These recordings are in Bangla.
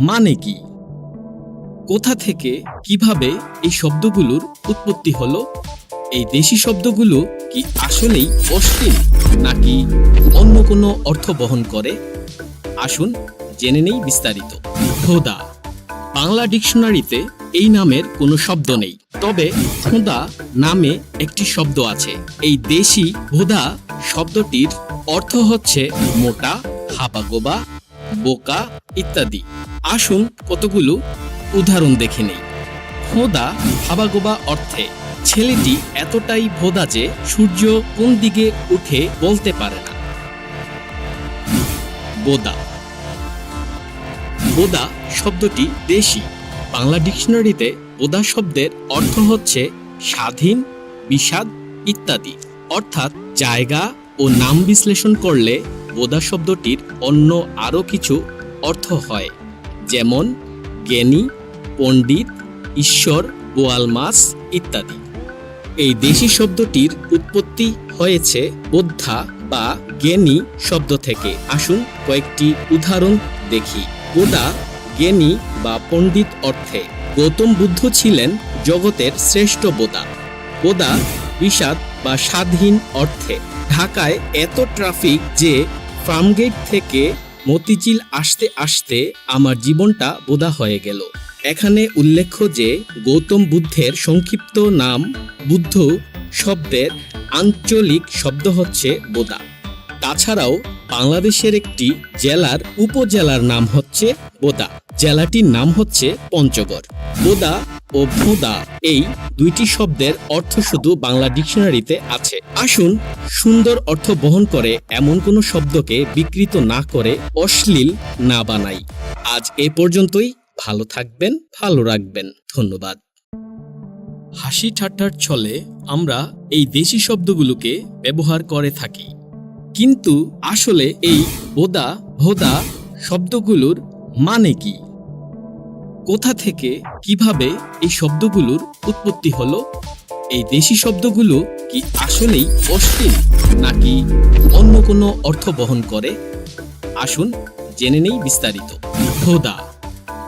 মানে কি? কোথা থেকে কীভাবে এই শব্দগুলোর উৎপত্তি হলো? এই দেশি শব্দগুলো কি আসলেই অশ্লীল, নাকি অন্য কোনো অর্থ বহন করে? আসুন জেনে নেই বিস্তারিত। খোদা, বাংলা ডিকশনারিতে এই নামের কোনো শব্দ নেই। তবে খোদা নামে একটি শব্দ আছে। এই দেশি ভোদা শব্দটির অর্থ হচ্ছে মোটা হাবাগোবা বোকা ইত্যাদি। আসুন কতগুলো উদাহরণ দেখে নেই। খোদা হাবাগোবা অর্থে ছেলেটি এতটাই ভোদা যে সূর্য কোন দিকে উঠে বলতে পারে না। বোদা। বোদা শব্দটি দেশি। বাংলা ডিকশনারিতে বোদা শব্দের অর্থ হচ্ছে স্বাধীন, বিষাদ ইত্যাদি। অর্থাৎ জায়গা ও নাম বিশ্লেষণ করলে বোদা শব্দটির অন্য আরও কিছু অর্থ হয়, যেমন জ্ঞানী, পণ্ডিত, ঈশ্বর গোয়াল মাছ ইত্যাদি। এই দেশি শব্দটির উৎপত্তি হয়েছে বোদ্ধা বা জ্ঞানী শব্দ থেকে। আসুন কয়েকটি উদাহরণ দেখি। গোদা জ্ঞানী বা পণ্ডিত অর্থে গৌতম বুদ্ধ ছিলেন জগতের শ্রেষ্ঠ বোদা বোদা বিষাদ বা স্বাধীন অর্থে। ঢাকায় এত ট্রাফিক যে ফার্মগেট থেকে মতিঝিল আসতে আসতে আমার জীবনটা বোধা হয়ে গেল। এখানে উল্লেখ্য যে, গৌতম বুদ্ধের সংক্ষিপ্ত নাম বুদ্ধ শব্দের আঞ্চলিক শব্দ হচ্ছে বোদা। তাছাড়াও বাংলাদেশের একটি জেলার উপজেলার নাম হচ্ছে বোদা। জেলাটির নাম হচ্ছে পঞ্চগড়। বোদা ও ভোদা এই দুইটি শব্দের অর্থ শুধু বাংলা ডিকশনারিতে আছে। আসুন সুন্দর অর্থ বহন করে এমন কোনো শব্দকে বিকৃত না করে অশ্লীল না বানাই। আজ এ পর্যন্তই। ভালো থাকবেন, ভালো রাখবেন। ধন্যবাদ। হাসি ঠাট্টার ছলে আমরা এই দেশি শব্দগুলোকে ব্যবহার করে থাকি। কিন্তু আসলে এই বোদা ভোদা শব্দগুলোর মানে কি? কোথা থেকে কীভাবে এই শব্দগুলোর উৎপত্তি হলো? এই দেশি শব্দগুলো কি আসলেই অশ্লীল নাকি অন্য কোনো অর্থ বহন করে? আসুন জেনে নেই বিস্তারিত। খোদা,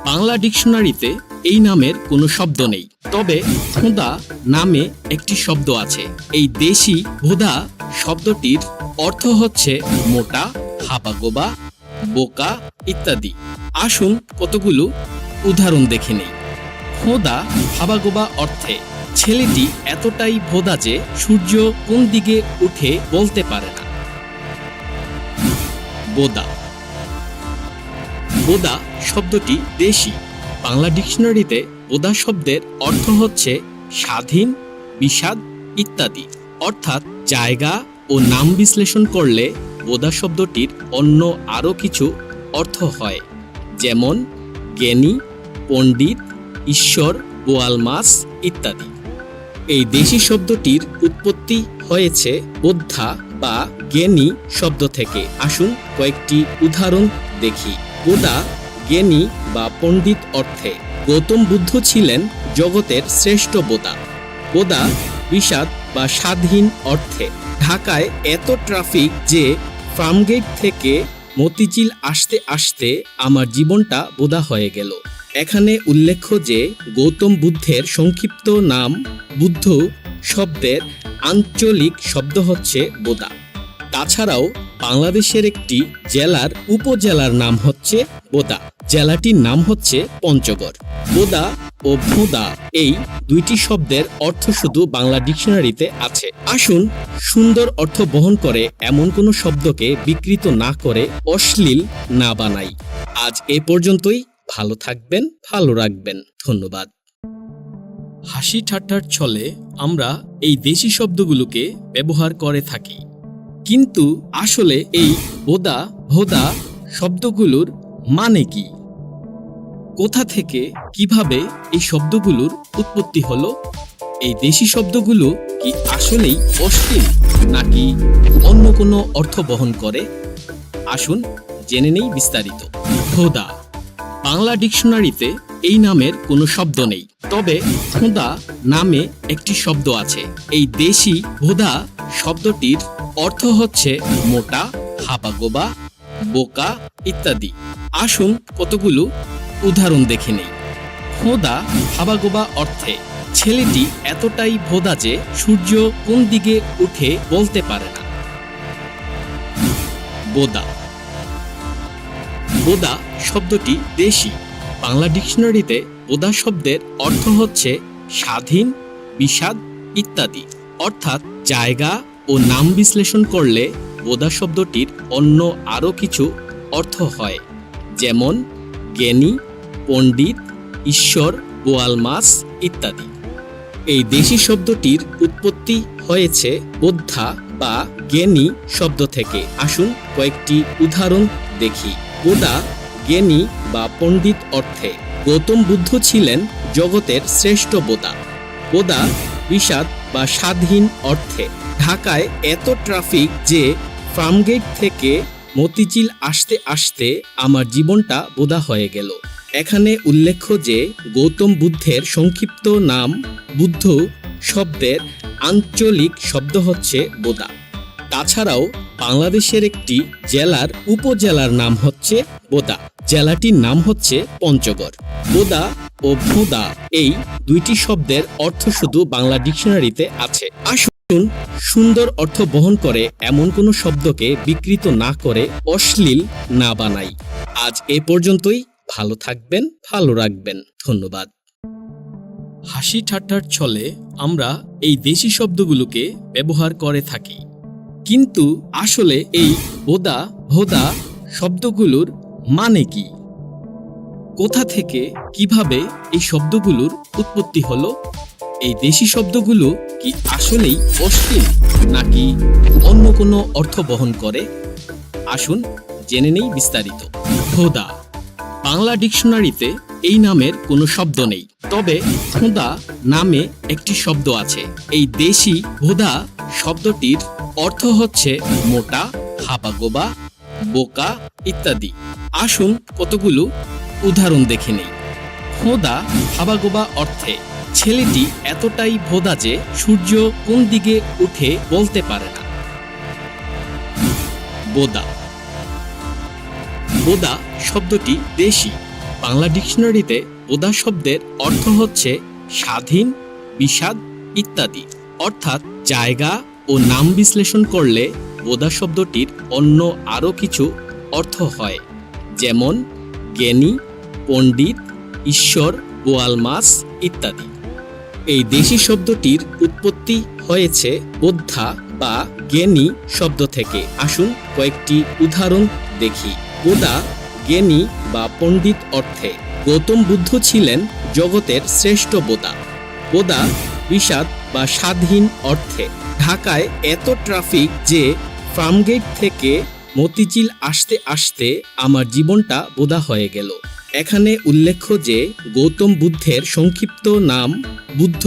বাংলা ডিকশনারিতে এই নামের কোনো শব্দ নেই। তবে খোদা নামে একটি শব্দ আছে। এই দেশি ভোদা শব্দটির অর্থ হচ্ছে মোটা হাবাগোবা বোকা ইত্যাদি। আসুন কতগুলো উদাহরণ দেখে নেই। খোদা হাবাগোবা অর্থে ছেলেটি এতটাই ভোদা যে সূর্য কোন দিকে উঠে বলতে পারে না। বোদা। বোদা শব্দটি দেশি। বাংলা ডিকশনারিতে বোদা শব্দের অর্থ হচ্ছে স্বাধীন, বিষাদ ইত্যাদি। অর্থাৎ জায়গা ও নাম বিশ্লেষণ করলে বোদা শব্দটির অন্য আরও কিছু অর্থ হয়। যেমন জ্ঞানী পণ্ডিত, ঈশ্বর গোয়াল মাছ ইত্যাদি। এই দেশি শব্দটির উৎপত্তি হয়েছে বোদ্ধা বা জ্ঞানী শব্দ থেকে। আসুন কয়েকটি উদাহরণ দেখি। বোদা জ্ঞানী বা পণ্ডিত অর্থে গৌতম বুদ্ধ ছিলেন জগতের শ্রেষ্ঠ বোদা বোদা বিষাদ বা স্বাধীন অর্থে ঢাকায় এত ট্রাফিক যে ফার্মগেট থেকে মতিঝিল আসতে আসতে আমার জীবনটা বোদা হয়ে গেল। এখানে উল্লেখ্য যে গৌতম বুদ্ধের সংক্ষিপ্ত নাম বুদ্ধ শব্দের আঞ্চলিক শব্দ হচ্ছে বোদা। তাছাড়াও বাংলাদেশের একটি জেলার উপজেলার নাম হচ্ছে বোদা। জেলাটির নাম হচ্ছে পঞ্চগড়। বোদা ও ভোদা এই দুইটি শব্দের অর্থ শুধু বাংলা ডিকশনারিতে আছে। আসুন সুন্দর অর্থ বহন করে এমন কোনো শব্দকে বিকৃত না করে অশ্লীল না বানাই। আজ এ পর্যন্তই। ভালো থাকবেন, ভালো রাখবেন। ধন্যবাদ। হাসি ঠাট্টার ছলে আমরা এই দেশি শব্দগুলোকে ব্যবহার করে থাকি। কিন্তু আসলে এই বোদা ভোদা শব্দগুলোর মানে কি? কোথা থেকে কীভাবে এই শব্দগুলোর উৎপত্তি হলো? এই দেশি শব্দগুলো কি আসলেই অশ্লীল, নাকি অন্য কোনো অর্থ বহন করে? আসুন জেনে নেই বিস্তারিত। খোদা বাংলা ডিকশনারিতে এই নামের কোনো শব্দ নেই। তবে খোদা নামে একটি শব্দ আছে। এই দেশি ভোদা শব্দটির অর্থ হচ্ছে মোটা, হাবাগোবা, বোকা ইত্যাদি। আসুন কতগুলো উদাহরণ দেখে নেই। খোদা হাবাগোবা অর্থে ছেলেটি এতটাই ভোদা যে সূর্য কোন দিকে উঠে বলতে পারে না। বোদা বোদা শব্দটি দেশি। বাংলা ডিকশনারিতে বোদা শব্দের অর্থ হচ্ছে স্বাধীন, বিষাদ ইত্যাদি। অর্থাৎ জায়গা ও নাম বিশ্লেষণ করলে বোদা শব্দটির অন্য আরও কিছু অর্থ হয়। যেমন, জ্ঞানী, পণ্ডিত, ঈশ্বর বোয়াল মাছ ইত্যাদি। এই দেশি শব্দটির উৎপত্তি হয়েছে বোদ্ধা বা জ্ঞানী শব্দ থেকে। আসুন কয়েকটি উদাহরণ দেখি। বোদা জ্ঞানী বা পণ্ডিত অর্থে গৌতম বুদ্ধ ছিলেন জগতের শ্রেষ্ঠ বোদা বোদা বিষাদ বা স্বাধীন অর্থে ঢাকায় এত ট্রাফিক যে ফার্মগেট থেকে মতিঝিল আসতে আসতে আমার জীবনটা বোদা হয়ে গেল। এখানে উল্লেখ্য যে গৌতম বুদ্ধের সংক্ষিপ্ত নাম বুদ্ধ শব্দের আঞ্চলিক শব্দ হচ্ছে বোদা তাছাড়াও বাংলাদেশের একটি জেলার উপজেলার নাম হচ্ছে বোদা। জেলাটির নাম হচ্ছে পঞ্চগড়। বোদা ও ভোদা এই দুইটি শব্দের অর্থ শুধু বাংলা ডিকশনারিতে আছে। আসুন সুন্দর অর্থ বহন করে এমন কোনো শব্দকে বিকৃত না করে অশ্লীল না বানাই। আজ এ পর্যন্তই। ভালো থাকবেন, ভালো রাখবেন। ধন্যবাদ। হাসি ঠাট্টার ছলে আমরা এই দেশি শব্দগুলোকে ব্যবহার করে থাকি। কিন্তু আসলে এই বোদা ভোদা শব্দগুলোর মানে কি? কোথা থেকে কীভাবে এই শব্দগুলোর উৎপত্তি হলো? এই দেশি শব্দগুলো কি আসলেই অশ্লীল, নাকি অন্য কোনো অর্থ বহন করে? আসুন জেনে নেই বিস্তারিত। ভোদা বাংলা ডিকশনারিতে এই নামের কোনো শব্দ নেই। তবে খোদা নামে একটি শব্দ আছে। এই দেশি ভোদা শব্দটির অর্থ হচ্ছে মোটা, হাবাগোবা, বোকা ইত্যাদি। আসুন কতগুলো উদাহরণ দেখে নেই। খোদা হাবাগোবা অর্থে ছেলেটি এতটাই ভোদা যে সূর্য কোন দিকে উঠে বলতে পারে না। বোদা বোদা শব্দটি দেশি। বাংলা ডিকশনারিতে বোদা শব্দের অর্থ হচ্ছে স্বাধীন, বিষাদ ইত্যাদি। অর্থাৎ জায়গা ও নাম বিশ্লেষণ করলে বোদা শব্দটির অন্য আরও কিছু অর্থ হয়। যেমন, জ্ঞানী, পণ্ডিত, ঈশ্বর গোয়াল মাছ ইত্যাদি। এই দেশি শব্দটির উৎপত্তি হয়েছে বোদ্ধা বা জ্ঞানী শব্দ থেকে। আসুন কয়েকটি উদাহরণ দেখি। বোদা জ্ঞানী বা পণ্ডিত অর্থে গৌতম বুদ্ধ ছিলেন জগতের শ্রেষ্ঠ বোদা বোদা বিষাদ বা স্বাধীন অর্থে ঢাকায় এত ট্রাফিক যে ফার্মগেট থেকে মতিঝিল আসতে আসতে আমার জীবনটা বোদা হয়ে গেল। এখানে উল্লেখ্য যে গৌতম বুদ্ধের সংক্ষিপ্ত নাম বুদ্ধ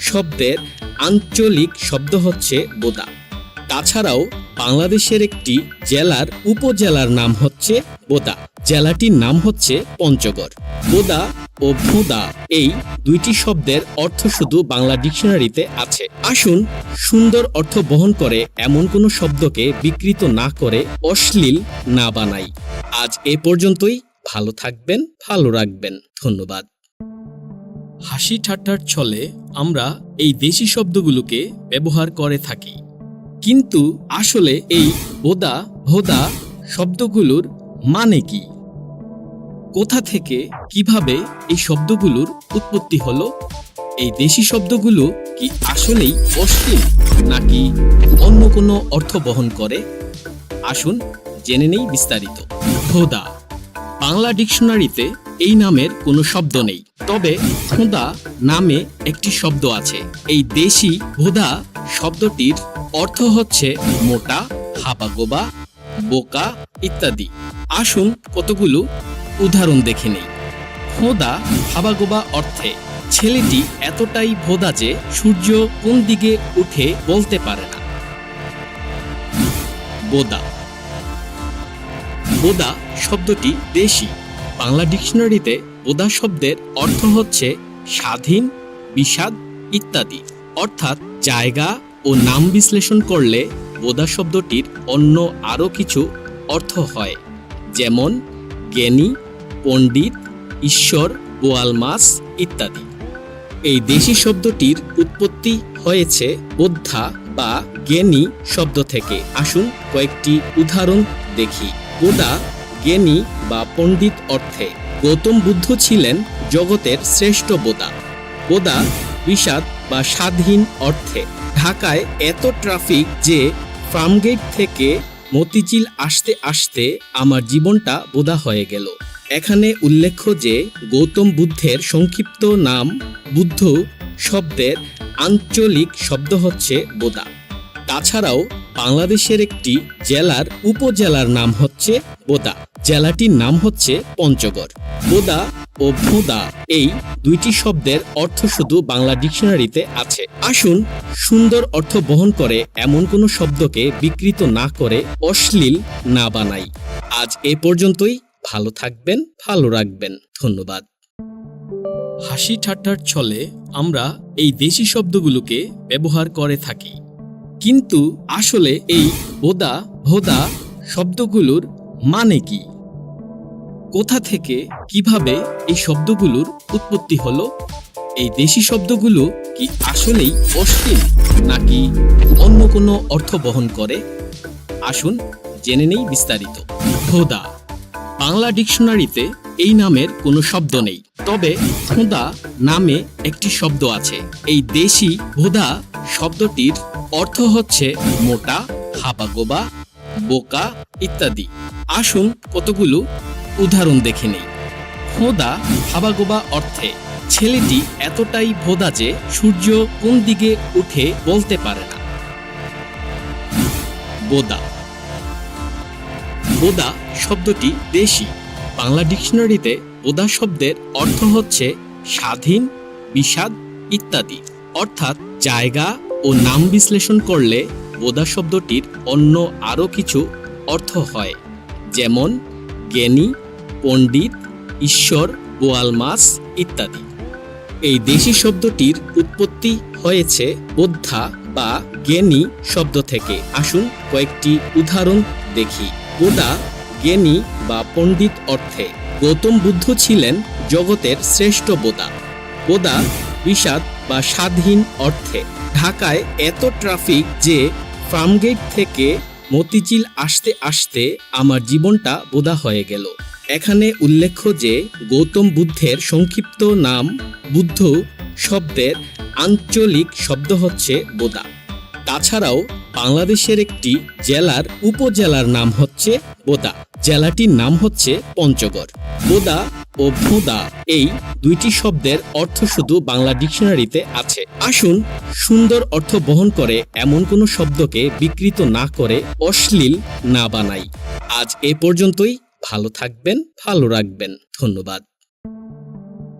শব্দের আঞ্চলিক শব্দ হচ্ছে বোদা। তাছাড়াও বাংলাদেশের একটি জেলার উপজেলার নাম হচ্ছে বোদা। জেলাটির নাম হচ্ছে পঞ্চগড়। বোদা ও ভোদা এই দুইটি শব্দের অর্থ শুধু বাংলা ডিকশনারিতে আছে। আসুন সুন্দর অর্থ বহন করে এমন কোনো শব্দকে বিকৃত না করে অশ্লীল না বানাই। আজ এ পর্যন্তই। ভালো থাকবেন, ভালো রাখবেন। ধন্যবাদ। হাসি ঠাট্টার ছলে আমরা এই দেশি শব্দগুলোকে ব্যবহার করে থাকি। কিন্তু আসলে এই বোদা ভোদা শব্দগুলোর মানে কি? কোথা থেকে কীভাবে এই শব্দগুলোর উৎপত্তি হলো? এই দেশি শব্দগুলো কি আসলেই অশ্লীল, নাকি অন্য কোনো অর্থ বহন করে? আসুন জেনে নেই বিস্তারিত। ভোদা বাংলা ডিকশনারিতে এই নামের কোনো শব্দ নেই। তবে খোদা নামে একটি শব্দ আছে। এই দেশি ভোদা শব্দটির অর্থ হচ্ছে মোটা হাবাগোবা বোকা ইত্যাদি। আসুন কতগুলো উদাহরণ দেখে নেই। খোদা হাবাগোবা অর্থে ছেলেটি এতটাই ভোদা যে সূর্য কোন দিকে উঠে বলতে পারে না। বোদা। বোদা শব্দটি দেশি। বাংলা ডিকশনারিতে বোদা শব্দের অর্থ হচ্ছে স্বাধীন, বিষাদ ইত্যাদি। অর্থাৎ জায়গা ও নাম বিশ্লেষণ করলে বোদা শব্দটির অন্য আরও কিছু অর্থ হয়। যেমন, জ্ঞানী, পণ্ডিত, ঈশ্বর বোয়াল মাছ ইত্যাদি। এই দেশি শব্দটির উৎপত্তি হয়েছে বোদ্ধা বা জ্ঞানী শব্দ থেকে। আসুন কয়েকটি উদাহরণ দেখি। বোদা জ্ঞানী বা পণ্ডিত অর্থে গৌতম বুদ্ধ ছিলেন জগতের শ্রেষ্ঠ বোদা বোদা বিষাদ বা স্বাধীন অর্থে ঢাকায় এত ট্রাফিক যে ফার্মগেট থেকে মতিঝিল আসতে আসতে আমার জীবনটা বোদা হয়ে গেল। এখানে উল্লেখ্য যে গৌতম বুদ্ধের সংক্ষিপ্ত নাম বুদ্ধ শব্দের আঞ্চলিক শব্দ হচ্ছে বোদা তাছাড়াও বাংলাদেশের একটি জেলার উপজেলার নাম হচ্ছে বোদা জেলাটির নাম হচ্ছে পঞ্চগড়। বোদা ও ভোদা এই দুইটি শব্দের অর্থ শুধু বাংলা ডিকশনারিতে আছে। আসুন সুন্দর অর্থ বহন করে এমন কোনো শব্দকে বিকৃত না করে অশ্লীল না বানাই। আজ এ পর্যন্তই। ভালো থাকবেন, ভালো রাখবেন। ধন্যবাদ। হাসি ঠাট্টার ছলে আমরা এই দেশি শব্দগুলোকে ব্যবহার করে থাকি। কিন্তু আসলে এই বোদা ভোদা শব্দগুলোর মানে কি? কোথা থেকে কীভাবে এই শব্দগুলোর উৎপত্তি হলো? এই দেশি শব্দগুলো কি আসলেই অশ্লীল নাকি অন্য কোনো অর্থ বহন করে? আসুন জেনে নেই বিস্তারিত। ভোদা বাংলা ডিকশনারিতে এই নামের কোনো শব্দ নেই। তবে খোদা নামে একটি শব্দ আছে। এই দেশি ভোদা শব্দটির অর্থ হচ্ছে মোটা হাবাগোবা বোকা ইত্যাদি। আসুন কতগুলো উদাহরণ দেখে নেই। খোদা হাবাগোবা অর্থে ছেলেটি এতটাই ভোদা যে সূর্য কোন দিকে উঠে বলতে পারে না। বোদা। বোদা শব্দটি দেশি। বাংলা ডিকশনারিতে বোদা শব্দের অর্থ হচ্ছে স্বাধীন, বিষাদ ইত্যাদি। অর্থাৎ জায়গা ও নাম বিশ্লেষণ করলে বোদা শব্দটির অন্য আরও কিছু অর্থ হয়। যেমন জ্ঞানী পণ্ডিত, ঈশ্বর বোয়াল মাছ ইত্যাদি। এই দেশি শব্দটির উৎপত্তি হয়েছে বোদ্ধা বা জ্ঞানী শব্দ থেকে। আসুন কয়েকটি উদাহরণ দেখি। বোদা জ্ঞানী বা পণ্ডিত অর্থে গৌতম বুদ্ধ ছিলেন জগতের শ্রেষ্ঠ বোদা বোদা বিষাদ বা স্বাধীন অর্থে ঢাকায় এত ট্রাফিক যে ফার্মগেট থেকে মতিঝিল আসতে আসতে আমার জীবনটা বোদা হয়ে গেল। এখানে উল্লেখ্য যে গৌতম বুদ্ধের সংক্ষিপ্ত নাম বুদ্ধ শব্দের আঞ্চলিক শব্দ হচ্ছে বোদা। তাছাড়াও বাংলাদেশের একটি জেলার উপজেলার নাম হচ্ছে বোদা। জেলাটির নাম হচ্ছে পঞ্চগড়। বোদা ও ভোদা এই দুইটি শব্দের অর্থ শুধু বাংলা ডিকশনারিতে আছে। আসুন সুন্দর অর্থ বহন করে এমন কোনো শব্দকে বিকৃত না করে অশ্লীল না বানাই। আজ এ পর্যন্তই। ভালো থাকবেন, ভালো রাখবেন। ধন্যবাদ।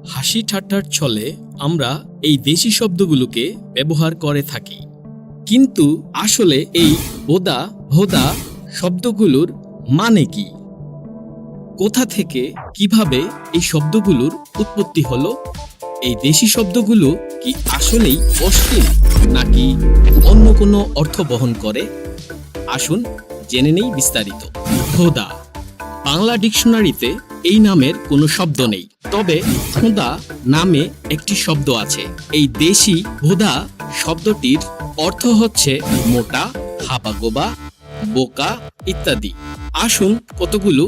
হাসি ঠাট্টার ছলে আমরা এই দেশি শব্দগুলোকে ব্যবহার করে থাকি। কিন্তু আসলে এই বোদা ভোদা শব্দগুলোর মানে কি? কোথা থেকে কীভাবে এই শব্দগুলোর উৎপত্তি হলো? এই দেশি শব্দগুলো কি আসলেই অশ্লীল, নাকি অন্য কোনো অর্থ বহন করে? আসুন জেনে নেই বিস্তারিত। ভোদা বাংলা ডিকশনারিতে এই নামের কোনো শব্দ নেই। তবে খোদা নামে একটি শব্দ আছে। এই দেশি ভোদা শব্দটির অর্থ হচ্ছে মোটা হাবাগোবা বোকা ইত্যাদি। আসুন কতগুলো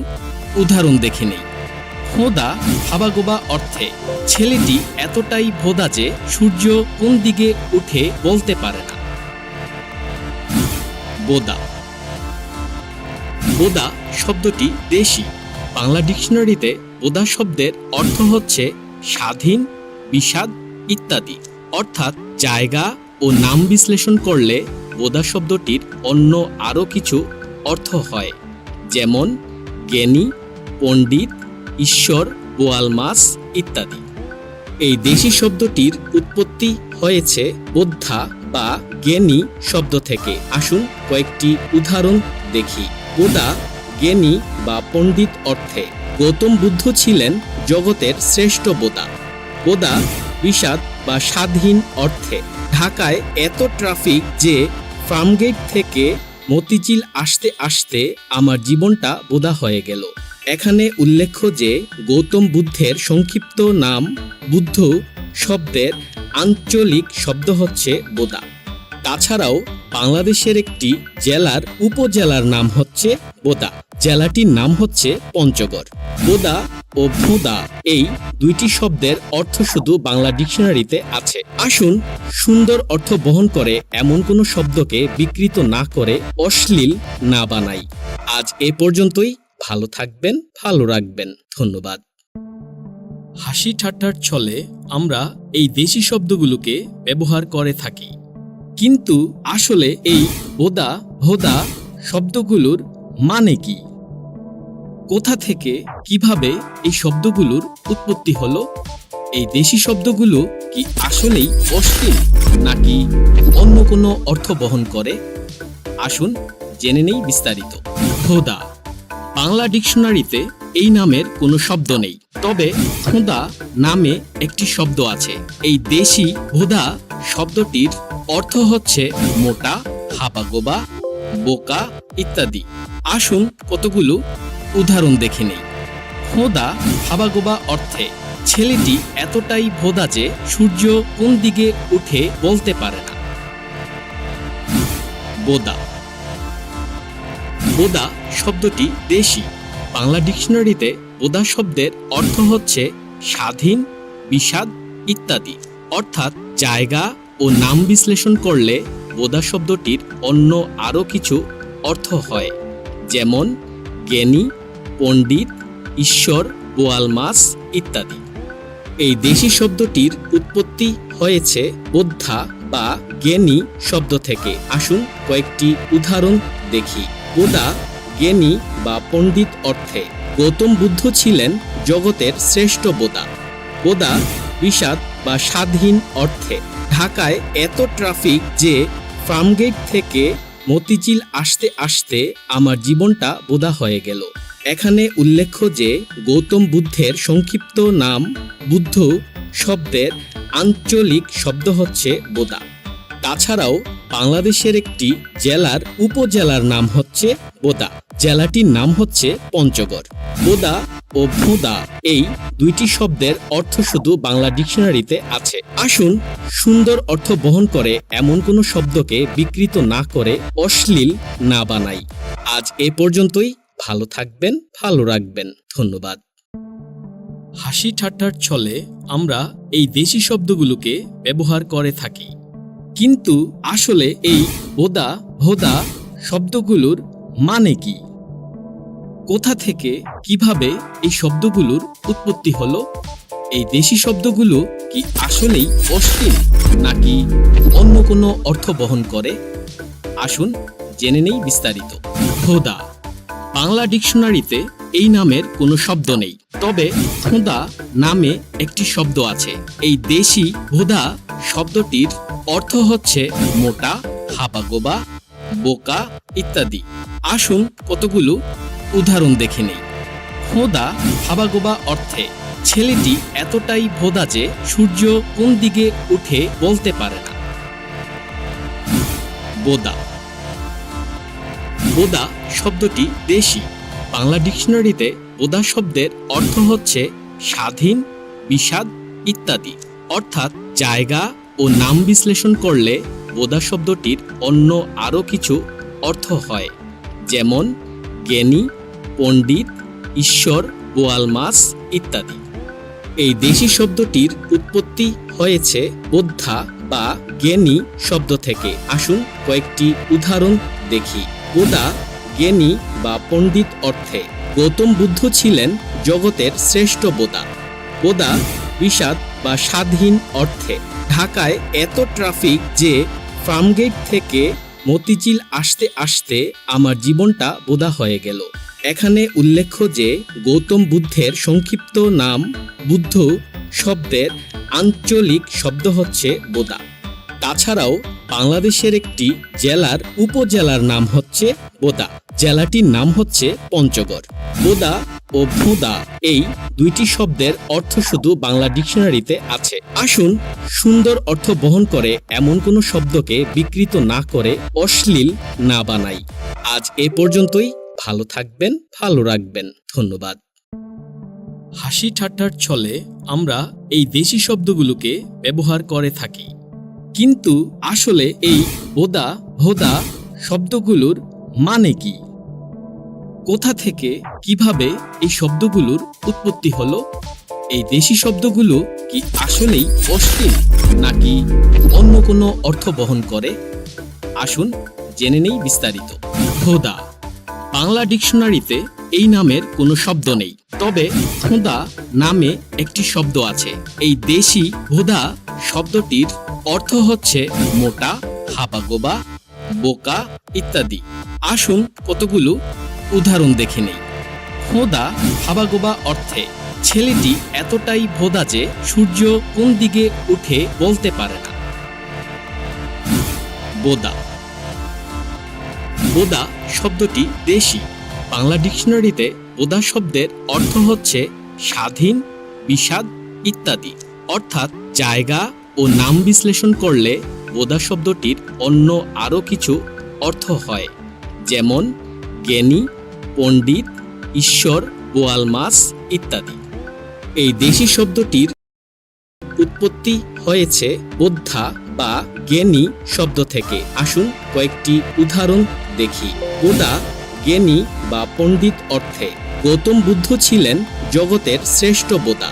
উদাহরণ দেখে নেই। খোদা হাবাগোবা অর্থে ছেলেটি এতটাই ভোদা যে সূর্য কোন দিকে উঠে বলতে পারে না। বোদা বোদা শব্দটি দেশি। বাংলা ডিকশনারিতে বোদা শব্দের অর্থ হচ্ছে স্বাধীন, বিষাদ ইত্যাদি। অর্থাৎ জায়গা ও নাম বিশ্লেষণ করলে বোদা শব্দটির অন্য আরও কিছু অর্থ হয়। যেমন, জ্ঞানী, পণ্ডিত, ঈশ্বর বোয়াল মাছ ইত্যাদি। এই দেশি শব্দটির উৎপত্তি হয়েছে বোদ্ধা বা জ্ঞানী শব্দ থেকে। আসুন কয়েকটি উদাহরণ দেখি। বোদা জ্ঞানী বা পণ্ডিত অর্থে গৌতম বুদ্ধ ছিলেন জগতের শ্রেষ্ঠ বোদা বোদা বিষাদ বা স্বাধীন অর্থে ঢাকায় এত ট্রাফিক যে ফার্মগেট থেকে মতিঝিল আসতে আসতে আমার জীবনটা বোদা হয়ে গেল। এখানে উল্লেখ্য যে গৌতম বুদ্ধের সংক্ষিপ্ত নাম বুদ্ধ শব্দের আঞ্চলিক শব্দ হচ্ছে বোদা। তাছাড়াও বাংলাদেশের একটি জেলার উপজেলার নাম হচ্ছে বোদা। জেলাটির নাম হচ্ছে পঞ্চগড়। বোদা ও ভোদা এই দুইটি শব্দের অর্থ শুধু বাংলা ডিকশনারিতে আছে। আসুন সুন্দর অর্থ বহন করে এমন কোনো শব্দকে বিকৃত না করে অশ্লীল না বানাই। আজ এ পর্যন্তই। ভালো থাকবেন, ভালো রাখবেন। ধন্যবাদ। হাসি ঠাট্টার ছলে আমরা এই দেশি শব্দগুলোকে ব্যবহার করে থাকি। কিন্তু আসলে এই বোদা ভোদা শব্দগুলোর মানে কি? কোথা থেকে কীভাবে এই শব্দগুলোর উৎপত্তি হলো? এই দেশি শব্দগুলো কি আসলেই অশ্লীল, নাকি অন্য কোনো অর্থ বহন করে? আসুন জেনে নেই বিস্তারিত। খোদা বাংলা ডিকশনারিতে এই নামের কোনো শব্দ নেই। তবে খোদা নামে একটি শব্দ আছে। এই দেশি ভোদা শব্দটির অর্থ হচ্ছে মোটা, হাবাগোবা, বোকা ইত্যাদি। আসুন কতগুলো উদাহরণ দেখে নেই। খোদা হাবাগোবা অর্থে ছেলেটি এতটাই ভোদা যে সূর্য কোন দিকে উঠে বলতে পারে না। বোদা বোদা শব্দটি দেশি। বাংলা ডিকশনারিতে বোদা শব্দের অর্থ হচ্ছে স্বাধীন, বিষাদ ইত্যাদি। অর্থাৎ জায়গা ও নাম বিশ্লেষণ করলে বোদা শব্দটির অন্য আরও কিছু অর্থ হয়। যেমন, জ্ঞানী, পণ্ডিত, ঈশ্বর বোয়াল মাছ ইত্যাদি। এই দেশি শব্দটির উৎপত্তি হয়েছে বোদ্ধা বা জ্ঞানী শব্দ থেকে। আসুন কয়েকটি উদাহরণ দেখি। বোদা জ্ঞানী বা পণ্ডিত অর্থে গৌতম বুদ্ধ ছিলেন জগতের শ্রেষ্ঠ বোদা বোদা বিষাদ বা স্বাধীন অর্থে। ঢাকায় এত ট্রাফিক যে ফার্মগেট থেকে মতিঝিল আসতে আসতে আমার জীবনটা বোদা হয়ে গেল। এখানে উল্লেখ্য যে গৌতম বুদ্ধের সংক্ষিপ্ত নাম বুদ্ধ শব্দের আঞ্চলিক শব্দ হচ্ছে বোদা। তাছাড়াও বাংলাদেশের একটি জেলার উপজেলার নাম হচ্ছে বোদা। জেলাটির নাম হচ্ছে পঞ্চগড়। বোদা ও ভোদা এই দুইটি শব্দের অর্থ শুধু বাংলা ডিকশনারিতে আছে। আসুন সুন্দর অর্থ বহন করে এমন কোনো শব্দকে বিকৃত না করে অশ্লীল না বানাই। আজ এ পর্যন্তই। ভালো থাকবেন, ভালো রাখবেন। ধন্যবাদ। হাসি ঠাট্টার ছলে আমরা এই দেশি শব্দগুলোকে ব্যবহার করে থাকি। কিন্তু আসলে এই বোদা ভোদা শব্দগুলোর মানে কি? কোথা থেকে কীভাবে এই শব্দগুলোর উৎপত্তি হলো? এই দেশি শব্দগুলো কি আসলেই অশ্লীল, নাকি অন্য কোনো অর্থ বহন করে? আসুন জেনে নেই বিস্তারিত। হোদা বাংলা ডিকশনারিতে এই নামের কোনো শব্দ নেই। তবে হোদা নামে একটি শব্দ আছে। এই দেশি ভোদা শব্দটির অর্থ হচ্ছে মোটা হাবাগোবা বোকা ইত্যাদি। আসুন কতগুলো উদাহরণ দেখে নেই। খোদা হাবাগোবা অর্থে ছেলেটি এতটাই ভোদা যে সূর্য কোন দিকে উঠে বলতে পারে না। বোদা। বোদা শব্দটি দেশি। বাংলা ডিকশনারিতে বোদা শব্দের অর্থ হচ্ছে স্বাধীন, বিষাদ ইত্যাদি। অর্থাৎ জায়গা ও নাম বিশ্লেষণ করলে বোদা শব্দটির অন্য আরও কিছু অর্থ হয়। যেমন, জ্ঞানী, পণ্ডিত, ঈশ্বর বোয়াল মাছ ইত্যাদি। এই দেশি শব্দটির উৎপত্তি হয়েছে বোদ্ধা বা জ্ঞানী শব্দ থেকে। আসুন কয়েকটি উদাহরণ দেখি। বোদা জ্ঞানী বা পণ্ডিত অর্থে গৌতম বুদ্ধ ছিলেন জগতের শ্রেষ্ঠ বোদা বোদা বিষাদ বা স্বাধীন অর্থে। ঢাকায় এত ট্রাফিক যে ফার্মগেট থেকে মতিঝিল আসতে আসতে আমার জীবনটা বোধা হয়ে গেল। এখানে উল্লেখ্য যে গৌতম বুদ্ধের সংক্ষিপ্ত নাম বুদ্ধ শব্দের আঞ্চলিক শব্দ হচ্ছে বোদা। তাছাড়াও বাংলাদেশের একটি জেলার উপজেলার নাম হচ্ছে বোদা জেলাটির নাম হচ্ছে পঞ্চগড়। বোদা ও ভোদা এই দুইটি শব্দের অর্থ শুধু বাংলা ডিকশনারিতে আছে। আসুন সুন্দর অর্থ বহন করে এমন কোনো শব্দকে বিকৃত না করে অশ্লীল না বানাই। আজ এ পর্যন্তই। ভালো থাকবেন, ভালো রাখবেন। ধন্যবাদ। হাসি ঠাট্টার ছলে আমরা এই দেশি শব্দগুলোকে ব্যবহার করে থাকি। কিন্তু আসলে এই হোদা ভোদা শব্দগুলোর মানে কি? কোথা থেকে কীভাবে এই শব্দগুলোর উৎপত্তি হলো? এই দেশি শব্দগুলো কি আসলেই অশ্লীল নাকি অন্য কোনো অর্থ বহন করে? আসুন জেনে নেই বিস্তারিত। হোদা বাংলা ডিকশনারিতে এই নামের কোনো শব্দ নেই। তবে খোদা নামে একটি শব্দ আছে। এই দেশি ভোদা শব্দটির অর্থ হচ্ছে মোটা হাবাগোবা বোকা ইত্যাদি। আসুন কতগুলো উদাহরণ দেখে নেই। খোদা হাবাগোবা অর্থে ছেলেটি এতটাই ভোদা যে সূর্য কোন দিকে উঠে বলতে পারে না। বোদা। বোদা শব্দটি দেশি। বাংলা ডিকশনারিতে বোদা শব্দের অর্থ হচ্ছে স্বাধীন, বিষাদ ইত্যাদি। অর্থাৎ জায়গা ও নাম বিশ্লেষণ করলে বোদা শব্দটির অন্য আরও কিছু অর্থ হয়। যেমন, জ্ঞানী, পণ্ডিত, ঈশ্বর গোয়াল মাছ ইত্যাদি। এই দেশি শব্দটির উৎপত্তি হয়েছে বোদ্ধা বা জ্ঞানী শব্দ থেকে। আসুন কয়েকটি উদাহরণ দেখি। বোদা জ্ঞানী বা পণ্ডিত অর্থে গৌতম বুদ্ধ ছিলেন জগতের শ্রেষ্ঠ বোদা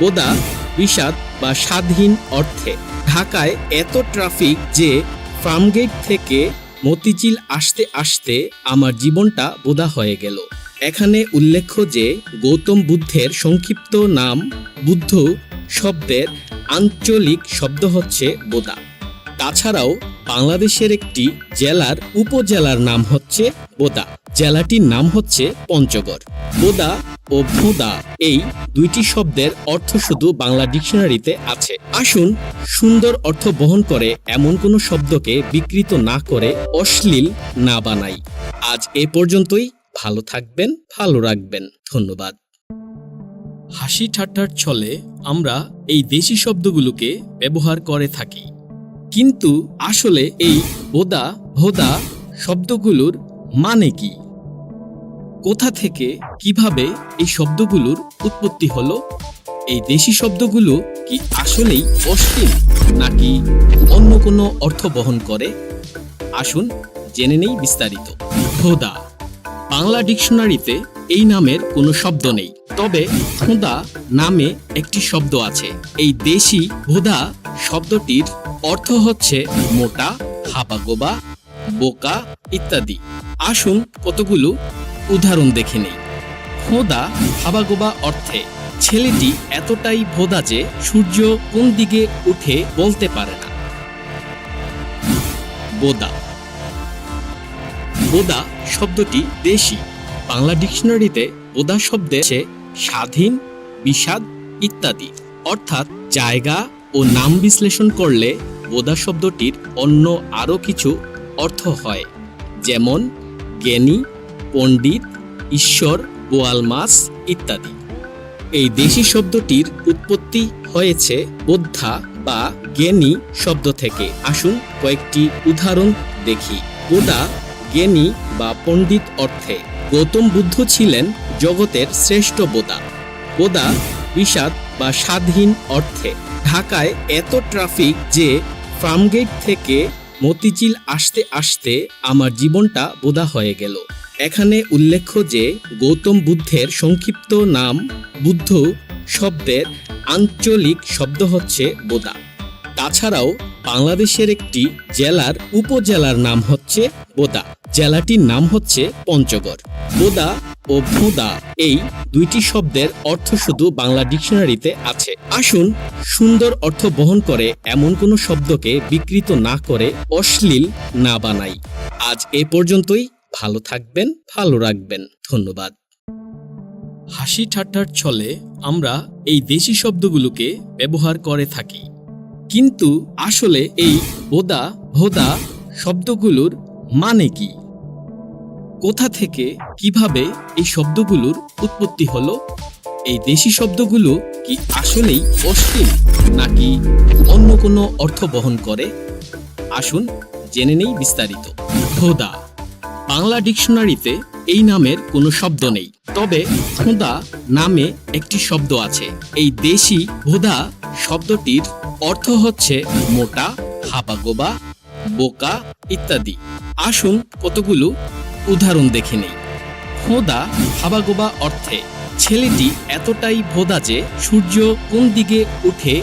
বোদা বিষাদ বা স্বাধীন অর্থে। ঢাকায় এত ট্রাফিক যে ফার্মগেট থেকে মতিঝিল আসতে আসতে আমার জীবনটা বোধা হয়ে গেল। এখানে উল্লেখ্য যে গৌতম বুদ্ধের সংক্ষিপ্ত নাম বুদ্ধ শব্দের আঞ্চলিক শব্দ হচ্ছে বোদা। তাছাড়াও বাংলাদেশের একটি জেলার উপজেলার নাম হচ্ছে বোদা। জেলাটির নাম হচ্ছে পঞ্চগড়। বোদা ও ভোদা এই দুইটি শব্দের অর্থ শুধু বাংলা ডিকশনারিতে আছে। আসুন সুন্দর অর্থ বহন করে এমন কোনো শব্দকে বিকৃত না করে অশ্লীল না বানাই। আজ এ পর্যন্তই। ভালো থাকবেন, ভালো রাখবেন। ধন্যবাদ। হাসি ঠাট্টার ছলে আমরা এই দেশি শব্দগুলোকে ব্যবহার করে থাকি। কিন্তু আসলে এই বোদা ভোদা শব্দগুলোর মানে কি? কোথা থেকে কীভাবে এই শব্দগুলোর উৎপত্তি হলো? এই দেশি শব্দগুলো কি আসলেই অশ্লীল নাকি অন্য কোনো অর্থ বহন করে? আসুন জেনে নেই বিস্তারিত। ভোদা বাংলা ডিকশনারিতে এই নামের কোনো শব্দ নেই। তবে খোদা নামে একটি শব্দ আছে। এই দেশি ভোদা শব্দটির অর্থ হচ্ছে মোটা হাবাগোবা বোকা ইত্যাদি। আসুন কতগুলো উদাহরণ দেখে নেই। খোদা হাবাগোবা অর্থে ছেলেটি এতটাই ভোদা যে সূর্য কোন দিকে উঠে বলতে পারে না। বোদা। বোদা শব্দটি দেশি। বাংলা ডিকশনারিতে বোদা শব্দে আছে স্বাধীন, বিষাদ ইত্যাদি। অর্থাৎ জায়গা ও নাম বিশ্লেষণ করলে বোদা শব্দটির অন্য আরও কিছু অর্থ হয়। যেমন, জ্ঞানী, পণ্ডিত, ঈশ্বর, গোয়াল মাছ ইত্যাদি। এই দেশি শব্দটির উৎপত্তি হয়েছে বোদ্ধা বা জ্ঞানী শব্দ থেকে। আসুন কয়েকটি উদাহরণ দেখি। বোদা জ্ঞানী বা পণ্ডিত অর্থে। গৌতম বুদ্ধ ছিলেন জগতের শ্রেষ্ঠ বোদা বোদা বিষাদ বা স্বাধীন অর্থে। ঢাকায় এত ট্রাফিক যে ফার্মগেট থেকে মতিঝিল আসতে আসতে আমার জীবনটা বোদা হয়ে গেল। এখানে উল্লেখ্য যে গৌতম বুদ্ধের সংক্ষিপ্ত নাম বুদ্ধ শব্দের আঞ্চলিক শব্দ হচ্ছে বোদা। তাছাড়াও বাংলাদেশের একটি জেলার উপজেলার নাম হচ্ছে বোদা। জেলাটির নাম হচ্ছে পঞ্চগড়। বোদা ও ভোদা এই দুইটি শব্দের অর্থ শুধু বাংলা ডিকশনারিতে আছে। আসুন সুন্দর অর্থ বহন করে এমন কোনো শব্দকে বিকৃত না করে অশ্লীল না বানাই। আজ এ পর্যন্তই। ভালো থাকবেন, ভালো রাখবেন। ধন্যবাদ। হাসি ঠাট্টার ছলে আমরা এই দেশি শব্দগুলোকে ব্যবহার করে থাকি। কিন্তু আসলে এই বোদা ভোদা শব্দগুলোর মানে কি? কোথা থেকে কীভাবে এই শব্দগুলোর উৎপত্তি হলো? এই দেশি শব্দগুলো কি আসলেই অশ্লীল নাকি অন্য কোনো অর্থ বহন করে? আসুন জেনে নেই বিস্তারিত। ভোদা বাংলা ডিকশনারিতে এই নামের কোনো শব্দ নেই। তবে খোদা নামে একটি শব্দ আছে। এই দেশি ভোদা শব্দটির অর্থ হচ্ছে মোটা হাবাগোবা বোকা ইত্যাদি। আসুন কতগুলো উদাহরণ দেখে নেই। খোদা হাবাগোবা অর্থে ছেলেটি এতটাই ভোদা যে সূর্য কোন দিকে উঠে